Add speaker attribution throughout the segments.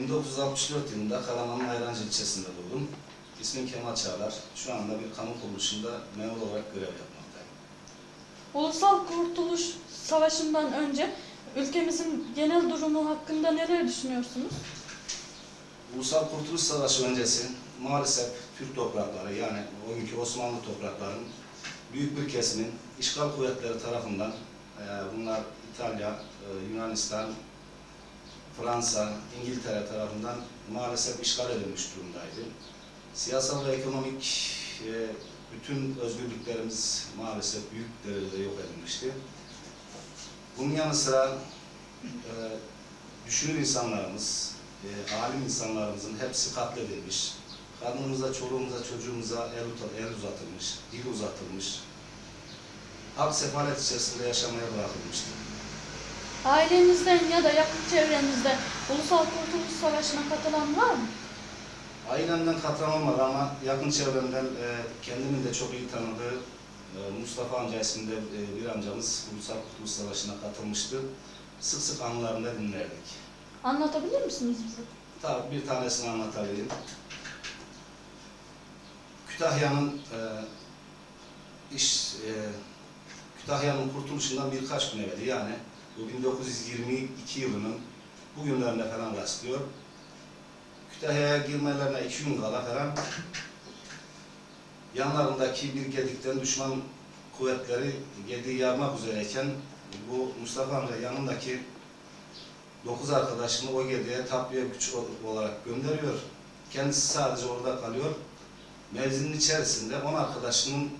Speaker 1: 1964 yılında Karaman'ın Ayrancı ilçesinde doğdum. İsmim Kemal Çağlar. Şu anda bir kamu kuruluşunda memur olarak görev yapmaktayım.
Speaker 2: Ulusal Kurtuluş Savaşı'ndan önce ülkemizin genel durumu hakkında neler düşünüyorsunuz?
Speaker 1: Ulusal Kurtuluş Savaşı öncesi maalesef Türk toprakları yani o günkü Osmanlı topraklarının büyük bir kesimin işgal kuvvetleri tarafından e, bunlar İtalya, e, Yunanistan, Fransa, İngiltere tarafından maalesef işgal edilmiş durumdaydı. Siyasal ve ekonomik e, bütün özgürlüklerimiz maalesef büyük derecede yok edilmişti. Bunun yanı sıra e, düşünür insanlarımız, e, alim insanlarımızın hepsi katledilmiş. Kadınımıza, çoluğumuza, çocuğumuza el, el uzatılmış, dil uzatılmış. Hak sefalet içerisinde yaşamaya bırakılmıştı.
Speaker 2: Ailenizden ya da yakın çevrenizde Ulusal Kurtuluş Savaşı'na katılan var mı?
Speaker 1: Ailemden katılamadı ama yakın çevremden e, kendimin de çok iyi tanıdığı e, Mustafa amca isminde e, bir amcamız Ulusal Kurtuluş Savaşı'na katılmıştı. Sık sık anılarını da dinlerdik.
Speaker 2: Anlatabilir misiniz bize?
Speaker 1: Tabii bir tanesini anlatayım. Kütahya'nın e, iş e, Kütahya'nın kurtuluşundan birkaç gün evvel yani bu 1922 yılının bugünlerine falan rastlıyor. Kütahya'ya girmelerine iki gün kala falan yanlarındaki bir gedikten düşman kuvvetleri gediği yarmak üzereyken bu Mustafa amca yanındaki Dokuz arkadaşını o gediğe takviye güç olarak gönderiyor. Kendisi sadece orada kalıyor. Mevzinin içerisinde on arkadaşının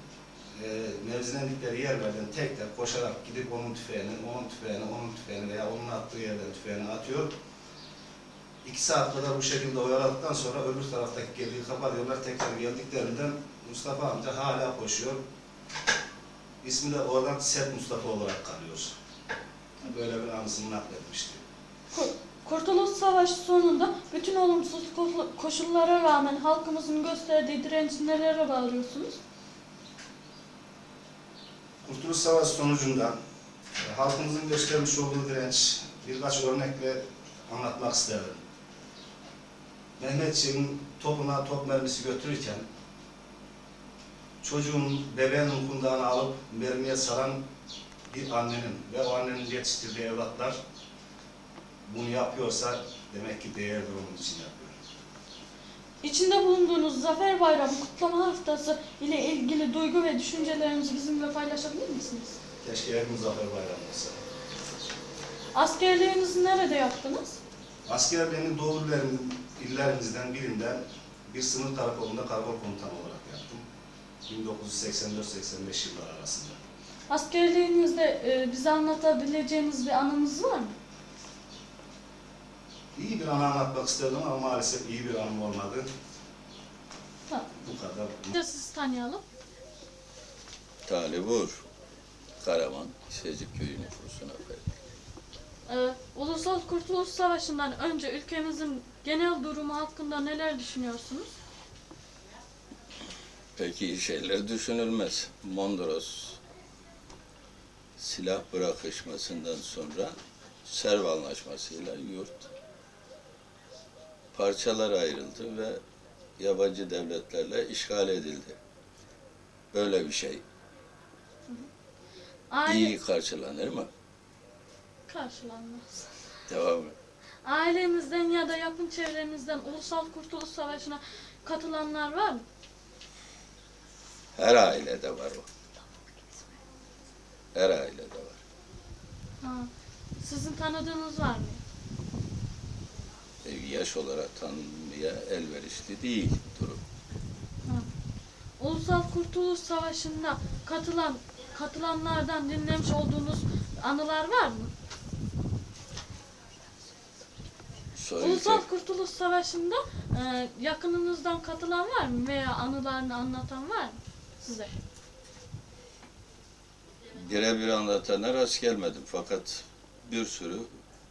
Speaker 1: e, mevzinendikleri yerlerden tek tek koşarak gidip onun tüfeğini, onun tüfeğini, onun tüfeğini veya onun attığı yerden tüfeğini atıyor. İki saat kadar bu şekilde oyaladıktan sonra öbür taraftaki gediği kapatıyorlar. Tekrar geldiklerinden Mustafa amca hala koşuyor. İsmi de oradan Set Mustafa olarak kalıyor. Böyle bir anısını nakletmişti.
Speaker 2: Kur- Kurtuluş Savaşı sonunda bütün olumsuz ko- koşullara rağmen halkımızın gösterdiği direnci nelere bağlıyorsunuz?
Speaker 1: Kurtuluş Savaşı sonucunda e, halkımızın göstermiş olduğu direnç birkaç örnekle anlatmak isterim. Mehmetçiğin topuna top mermisi götürürken çocuğun, bebeğinin kundağını alıp mermiye saran bir annenin ve o annenin yetiştirdiği evlatlar bunu yapıyorsa demek ki değerli onun için yapıyor.
Speaker 2: İçinde bulunduğunuz Zafer Bayramı kutlama haftası ile ilgili duygu ve düşüncelerinizi bizimle paylaşabilir misiniz?
Speaker 1: Keşke her gün Zafer Bayramı olsa.
Speaker 2: Askerliğinizi nerede yaptınız?
Speaker 1: Askerliğini Doğu illerin- illerimizden birinden bir sınır karakolunda karakol komutanı olarak yaptım. 1984-85 yılları arasında.
Speaker 2: Askerliğinizde e, bize anlatabileceğiniz bir anınız var mı?
Speaker 1: İyi bir anı anlatmak isterdim ama maalesef iyi bir anım olmadı.
Speaker 2: Tamam.
Speaker 1: Bu kadar.
Speaker 2: De sizi tanıyalım.
Speaker 3: Talip Uğur, Karaman, Şecik Köyü nüfusuna kayıt.
Speaker 2: Ee, Ulusal Kurtuluş Savaşı'ndan önce ülkemizin genel durumu hakkında neler düşünüyorsunuz?
Speaker 3: Peki iyi şeyler düşünülmez. Mondros silah bırakışmasından sonra Serv Anlaşması'yla yurt parçalara ayrıldı ve yabancı devletlerle işgal edildi. Böyle bir şey
Speaker 2: Aile
Speaker 3: iyi karşılanır mı?
Speaker 2: karşılanmaz.
Speaker 3: Devam et.
Speaker 2: Ailemizden ya da yakın çevremizden Ulusal Kurtuluş Savaşı'na katılanlar var mı?
Speaker 3: Her ailede var o. Her ailede var.
Speaker 2: Ha. Sizin tanıdığınız var mı?
Speaker 3: Yaş olarak tanımaya elverişli değil durum.
Speaker 2: Ulusal Kurtuluş Savaşı'na katılan katılanlardan dinlemiş olduğunuz anılar var mı?
Speaker 3: Söyleyecek
Speaker 2: Ulusal Kurtuluş Savaşı'nda e, yakınınızdan katılan var mı veya anılarını anlatan var mı size?
Speaker 3: birebir anlatana rast gelmedim fakat bir sürü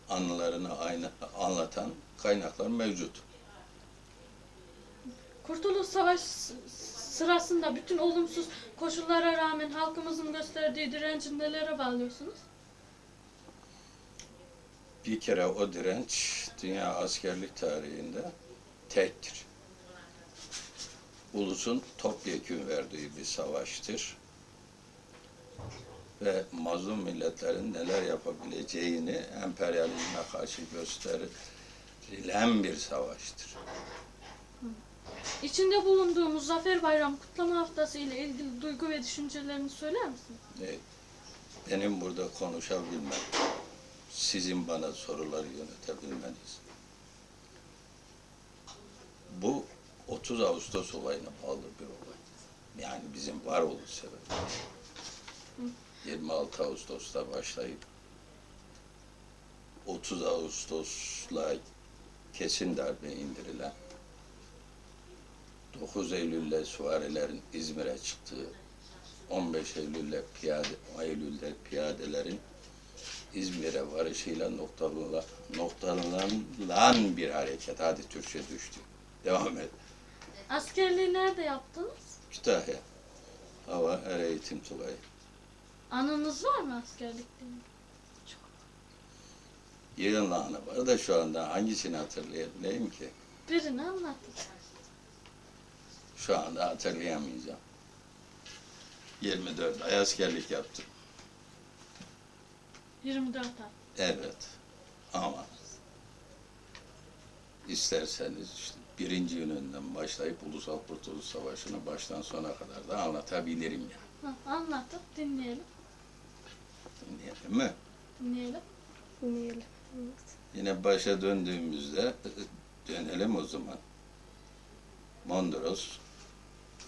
Speaker 3: anılarını aynı anlatan kaynaklar mevcut.
Speaker 2: Kurtuluş Savaşı sırasında bütün olumsuz koşullara rağmen halkımızın gösterdiği direnci nelere bağlıyorsunuz?
Speaker 3: Bir kere o direnç dünya askerlik tarihinde tektir. Ulusun topyekun verdiği bir savaştır. Ve mazlum milletlerin neler yapabileceğini emperyalizme karşı gösterilen bir savaştır.
Speaker 2: İçinde bulunduğumuz Zafer Bayramı kutlama haftası ile ilgili duygu ve düşüncelerini söyler misin?
Speaker 3: E, Benim burada konuşabilmem, sizin bana soruları yönetebilmeniz. Bu 30 Ağustos olayına bağlı bir olay. Yani bizim varoluş sebebi. 26 Ağustos'ta başlayıp 30 Ağustos'la kesin darbe indirilen 9 Eylül'le süvarilerin İzmir'e çıktığı 15 Eylül'de piyade Eylül'de piyadelerin İzmir'e varışıyla noktalanılan, noktalanılan bir hareket. Hadi Türkçe düştü. Devam et.
Speaker 2: Askerliği nerede yaptınız?
Speaker 3: Kütahya. Hava Er Eğitim Tugayı.
Speaker 2: Anınız var mı askerlikte?
Speaker 3: Yığınlağına var da şu anda hangisini hatırlayabileyim ki?
Speaker 2: Birini anlatın.
Speaker 3: Şu anda hatırlayamayacağım. 24 ay askerlik yaptım.
Speaker 2: 24 ay.
Speaker 3: Evet. Ama isterseniz işte birinci yönünden başlayıp Ulusal Kurtuluş Savaşı'nı baştan sona kadar da anlatabilirim ya.
Speaker 2: Hı, anlatıp dinleyelim.
Speaker 3: Dinleyelim mi?
Speaker 2: Dinleyelim.
Speaker 4: Dinleyelim.
Speaker 3: Yine başa döndüğümüzde dönelim o zaman. Mondros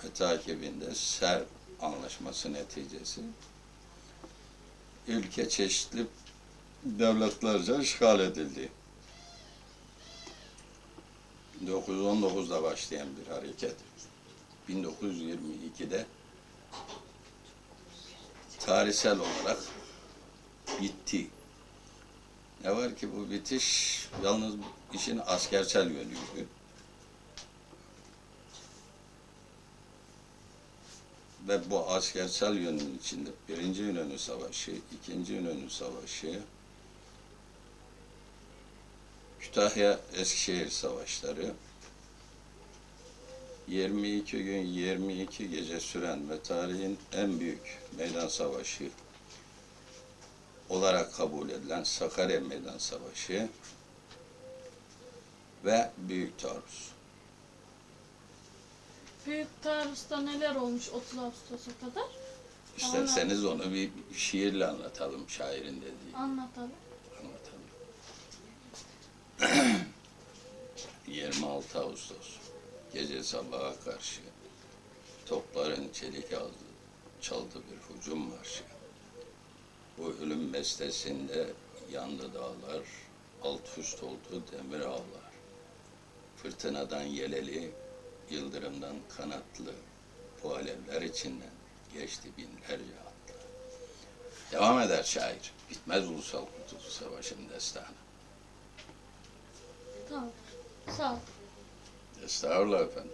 Speaker 3: ve takibinde Ser Anlaşması neticesi ülke çeşitli devletlerce işgal edildi. 1919'da başlayan bir hareket 1922'de tarihsel olarak bitti. Ne var ki bu bitiş yalnız işin askersel yönüydü. Ve bu askersel yönün içinde birinci İnönü Savaşı, ikinci İnönü Savaşı, Kütahya Eskişehir Savaşları, 22 gün 22 gece süren ve tarihin en büyük meydan savaşı olarak kabul edilen Sakarya Meydan Savaşı ve Büyük Taarruz.
Speaker 2: Büyük taarruzda neler olmuş 30 Ağustos'a kadar?
Speaker 3: İsterseniz onu bir şiirle anlatalım şairin dediği.
Speaker 2: Anlatalım.
Speaker 3: Anlatalım. 26 Ağustos gece sabaha karşı topların çelik aldı, çaldı bir hücum marşı. Bu ölüm bestesinde yandı dağlar, alt üst oldu demir ağlar. Fırtınadan yeleli, yıldırımdan kanatlı, bu alevler içinden geçti binlerce atlı. Devam eder şair. Bitmez Ulusal Kurtuluş Savaşı'nın destanı.
Speaker 2: Tamam. Sağ ol.
Speaker 3: Estağfurullah efendim.